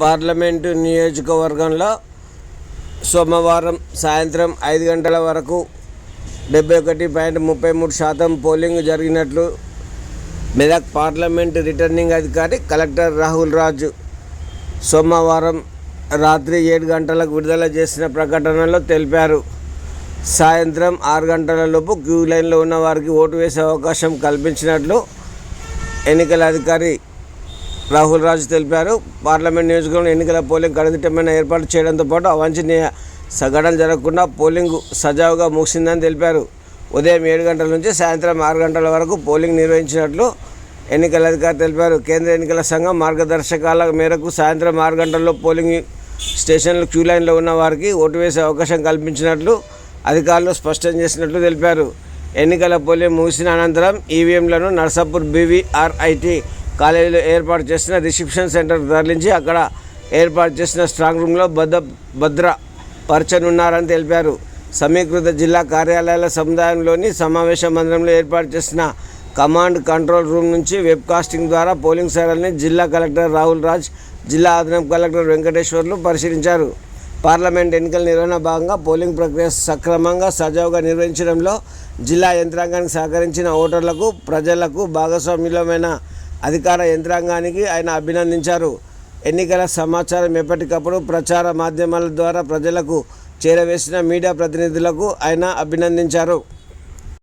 Parliament నియోజకవర్గంలో సోమవారం సాయంత్రం ఐదు గంటల వరకు డెబ్బై ఒకటి పాయింట్ ముప్పై మూడు శాతం పోలింగ్ జరిగినట్లు మెదక్ పార్లమెంటు రిటర్నింగ్ అధికారి కలెక్టర్ రాహుల్ రాజు సోమవారం రాత్రి ఏడు గంటలకు విడుదల చేసిన ప్రకటనలో తెలిపారు. సాయంత్రం ఆరు గంటల లోపు క్యూ లైన్లో ఉన్న వారికి ఓటు వేసే అవకాశం కల్పించినట్లు ఎన్నికల అధికారి రాహుల్ రాజు తెలిపారు. పార్లమెంట్ నియోజకవర్గం ఎన్నికల పోలింగ్ కడదిట్టమైన ఏర్పాటు చేయడంతో పాటు అవాంఛనీయ సగడలు జరగకుండా పోలింగ్ సజావుగా ముగిసిందని తెలిపారు. ఉదయం ఏడు గంటల నుంచి సాయంత్రం ఆరు గంటల వరకు పోలింగ్ నిర్వహించినట్లు ఎన్నికల అధికారి తెలిపారు. కేంద్ర ఎన్నికల సంఘం మార్గదర్శకాల మేరకు సాయంత్రం ఆరు గంటల్లో పోలింగ్ స్టేషన్లు క్యూ లైన్లో ఉన్న వారికి ఓటు వేసే అవకాశం కల్పించినట్లు అధికారులు స్పష్టం చేసినట్లు తెలిపారు. ఎన్నికల పోలింగ్ ముగిసిన అనంతరం ఈవీఎంలను నర్సాపూర్ బీవీఆర్ఐటి కాలేజీలో ఏర్పాటు చేసిన రిసెప్షన్ సెంటర్ తరలించి అక్కడ ఏర్పాటు చేసిన స్ట్రాంగ్ రూమ్లో భద్ర భద్ర పరచనున్నారని తెలిపారు. సమీకృత జిల్లా కార్యాలయాల సముదాయంలోని సమావేశ మందిరంలో ఏర్పాటు చేసిన కమాండ్ కంట్రోల్ రూమ్ నుంచి వెబ్ కాస్టింగ్ ద్వారా పోలింగ్ సరళిని జిల్లా కలెక్టర్ రాహుల్ రాజ్ జిల్లా అదనపు కలెక్టర్ వెంకటేశ్వర్లు పరిశీలించారు. పార్లమెంట్ ఎన్నికల నిర్వహణ భాగంగా పోలింగ్ ప్రక్రియ సక్రమంగా సజావుగా నిర్వహించడంలో జిల్లా యంత్రాంగానికి సహకరించిన ఓటర్లకు ప్రజలకు భాగస్వామ్యులమైన అధికార యంత్రాంగానికి ఆయన అభినందించారు. ఎన్నికల సమాచారం ఎప్పటికప్పుడు ప్రచార మాధ్యమాల ద్వారా ప్రజలకు చేరవేసిన మీడియా ప్రతినిధులకు ఆయన అభినందించారు.